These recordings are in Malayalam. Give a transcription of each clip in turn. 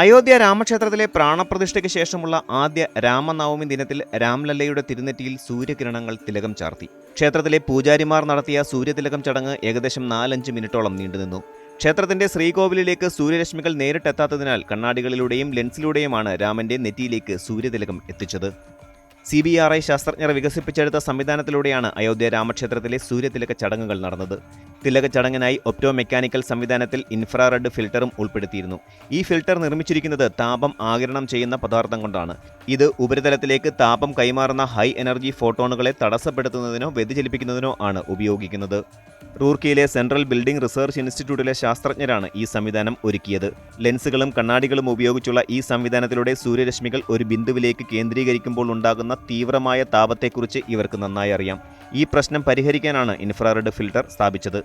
അയോധ്യ രാമക്ഷേത്രത്തിലെ പ്രാണപ്രതിഷ്ഠയ്ക്ക് ശേഷമുള്ള ആദ്യ രാമനവമി ദിനത്തിൽ രാംലല്ലയുടെ തിരുനെറ്റിയിൽ സൂര്യകിരണങ്ങൾ തിലകം ചാർത്തി. ക്ഷേത്രത്തിലെ പൂജാരിമാർ നടത്തിയ സൂര്യതിലകം ചടങ്ങ് ഏകദേശം നാലഞ്ച് മിനിറ്റോളം നീണ്ടുനിന്നു. ക്ഷേത്രത്തിന്റെ ശ്രീകോവിലിലേക്ക് സൂര്യരശ്മികൾ നേരിട്ടെത്താത്തതിനാൽ കണ്ണാടികളിലൂടെയും ലെൻസിലൂടെയുമാണ് രാമന്റെ നെറ്റിയിലേക്ക് സൂര്യതിലകം എത്തിച്ചത്. സി ബി ആർ ഐ ശാസ്ത്രജ്ഞർ വികസിപ്പിച്ചെടുത്ത സംവിധാനത്തിലൂടെയാണ് അയോധ്യ രാമക്ഷേത്രത്തിലെ സൂര്യതിലക ചടങ്ങുകൾ നടന്നത്. തിലക ചടങ്ങിനായി ഒപ്റ്റോ മെക്കാനിക്കൽ സംവിധാനത്തിൽ ഇൻഫ്രാറെഡ് ഫിൽട്ടറും ഉൾപ്പെടുത്തിയിരുന്നു. ഈ ഫിൽട്ടർ നിർമ്മിച്ചിരിക്കുന്നത് താപം ആകിരണം ചെയ്യുന്ന പദാർത്ഥം കൊണ്ടാണ്. ഇത് ഉപരിതലത്തിലേക്ക് താപം കൈമാറുന്ന ഹൈ എനർജി ഫോട്ടോണുകളെ തടസ്സപ്പെടുത്തുന്നതിനോ വ്യതിചലിപ്പിക്കുന്നതിനോ ആണ് ഉപയോഗിക്കുന്നത്. റൂർക്കിയിലെ സെൻട്രൽ ബിൽഡിംഗ് റിസർച്ച് ഇൻസ്റ്റിറ്റ്യൂട്ടിലെ ശാസ്ത്രജ്ഞരാണ് ഈ സംവിധാനം ഒരുക്കിയത്. ലെൻസുകളും കണ്ണാടികളും ഉപയോഗിച്ചുള്ള ഈ സംവിധാനത്തിലൂടെ സൂര്യരശ്മികൾ ഒരു ബിന്ദുവിലേക്ക് കേന്ദ്രീകരിക്കുമ്പോൾ ഉണ്ടാകുന്ന തീവ്രമായ താപത്തെക്കുറിച്ച് ഇവർക്ക് നന്നായി അറിയാം. ഈ പ്രശ്നം പരിഹരിക്കാനാണ് ഇൻഫ്രാറെഡ് ഫിൽട്ടർ സ്ഥാപിച്ചത്.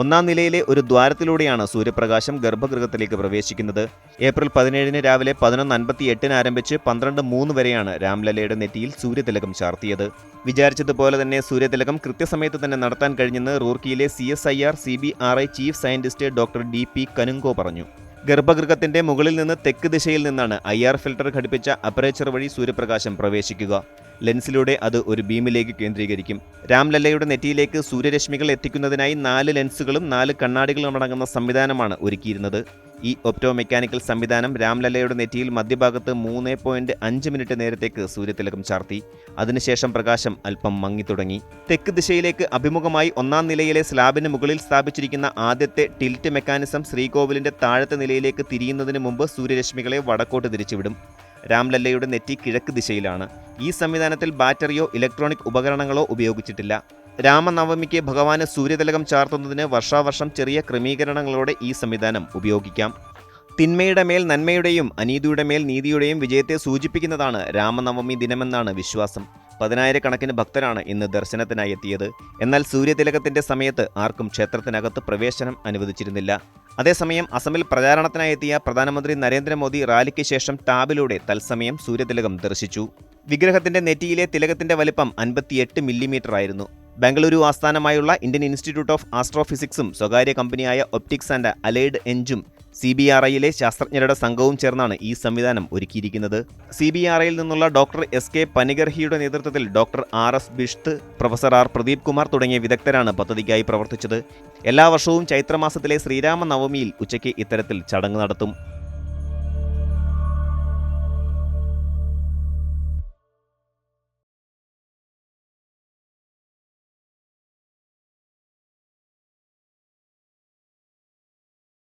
ഒന്നാം നിലയിലെ ഒരു ദ്വാരത്തിലൂടെയാണ് സൂര്യപ്രകാശം ഗർഭഗൃഹത്തിലേക്ക് പ്രവേശിക്കുന്നത്. ഏപ്രിൽ പതിനേഴിന് രാവിലെ പതിനൊന്ന് അൻപത്തി എട്ടിന് ആരംഭിച്ച് പന്ത്രണ്ട് മൂന്ന് വരെയാണ് രാംലലയുടെ നെറ്റിയിൽ സൂര്യതിലകം ചാർത്തിയത്. വിചാരിച്ചതുപോലെ തന്നെ സൂര്യതിലകം കൃത്യസമയത്ത് തന്നെ നടത്താൻ കഴിഞ്ഞെന്ന് റൂർക്കിയിലെ C S I R C B R I chief scientist doctor D P Kanungo പറഞ്ഞു. ഗർഭഗൃഹത്തിന്റെ മുകളിൽ നിന്ന് തെക്ക് ദിശയിൽ നിന്നാണ് ഐ ആർ ഫിൽട്ടർ ഘടിപ്പിച്ച അപ്പറേച്ചർ വഴി സൂര്യപ്രകാശം പ്രവേശിക്കുക. ലെൻസിലൂടെ അത് ഒരു ബീമിലേക്ക് കേന്ദ്രീകരിക്കും. രാംലല്ലയുടെ നെറ്റിയിലേക്ക് സൂര്യരശ്മികൾ എത്തിക്കുന്നതിനായി നാല് ലെൻസുകളും നാല് കണ്ണാടികളും അടങ്ങുന്ന സംവിധാനമാണ് ഒരുക്കിയിരുന്നത്. ഈ ഒപ്റ്റോ മെക്കാനിക്കൽ സംവിധാനം രാംലല്ലയുടെ നെറ്റിയിൽ മധ്യഭാഗത്ത് മൂന്ന് പോയിന്റ് അഞ്ച് മിനിറ്റ് നേരത്തേക്ക് സൂര്യതിലകം ചാർത്തി. അതിനുശേഷം പ്രകാശം അല്പം മങ്ങിത്തുടങ്ങി തെക്ക് ദിശയിലേക്ക് അഭിമുഖമായി ഒന്നാം നിലയിലെ സ്ലാബിന് മുകളിൽ സ്ഥാപിച്ചിരിക്കുന്ന ആദ്യത്തെ ടിൽറ്റ് മെക്കാനിസം ശ്രീകോവിലിന്റെ താഴത്തെ നിലയിലേക്ക് തിരിയുന്നതിന് മുമ്പ് സൂര്യരശ്മികളെ വടക്കോട്ട് തിരിച്ചുവിടും. രാംലല്ലയുടെ നെറ്റി കിഴക്ക് ദിശയിലാണ്. ഈ സംവിധാനത്തിൽ ബാറ്ററിയോ ഇലക്ട്രോണിക് ഉപകരണങ്ങളോ ഉപയോഗിച്ചിട്ടില്ല. രാമനവമിക്ക് ഭഗവാന് സൂര്യതിലകം ചാർത്തുന്നതിന് വർഷാവർഷം ചെറിയ ക്രമീകരണങ്ങളോടെ ഈ സംവിധാനം ഉപയോഗിക്കാം. തിന്മയുടെ മേൽ നന്മയുടെയും അനീതിയുടെ മേൽ നീതിയുടെയും വിജയത്തെ സൂചിപ്പിക്കുന്നതാണ് രാമനവമി ദിനമെന്നാണ് വിശ്വാസം. പതിനായിരക്കണക്കിന് ഭക്തരാണ് ഇന്ന് ദർശനത്തിനായി എത്തിയത്. എന്നാൽ സൂര്യതിലകത്തിന്റെ സമയത്ത് ആർക്കും ക്ഷേത്രത്തിനകത്ത് പ്രവേശനം അനുവദിച്ചിരുന്നില്ല. അതേസമയം അസമിൽ പ്രചാരണത്തിനായി എത്തിയ പ്രധാനമന്ത്രി നരേന്ദ്രമോദി റാലിക്ക് ശേഷം ടാബിലൂടെ തത്സമയം സൂര്യതിലകം ദർശിച്ചു. വിഗ്രഹത്തിന്റെ നെറ്റിയിലെ തിലകത്തിന്റെ വലിപ്പം അൻപത്തിയെട്ട് മില്ലിമീറ്റർ ആയിരുന്നു ബംഗളൂരു ആസ്ഥാനമായുള്ള ഇന്ത്യൻ ഇൻസ്റ്റിറ്റ്യൂട്ട് ഓഫ് ആസ്ട്രോഫിസിക്സും സ്വകാര്യ കമ്പനിയായ ഒപ്റ്റിക്സ് ആൻഡ് അലൈഡ് എഞ്ചും സി ബി ആർ ഐയിലെ ശാസ്ത്രജ്ഞരുടെ സംഘവും ചേർന്നാണ് ഈ സംവിധാനം ഒരുക്കിയിരിക്കുന്നത്. സി ബി ആർ ഐയിൽ നിന്നുള്ള ഡോക്ടർ എസ് കെ പനിഗർഹിയുടെ നേതൃത്വത്തിൽ doctor R S Bisht professor R Pradeep Kumar തുടങ്ങിയ വിദഗ്ധരാണ് പദ്ധതിക്കായി പ്രവർത്തിച്ചത്. എല്ലാ വർഷവും ചൈത്രമാസത്തിലെ ശ്രീരാമനവമിയിൽ ഉച്ചയ്ക്ക് ഇത്തരത്തിൽ ചടങ്ങ് നടത്തും.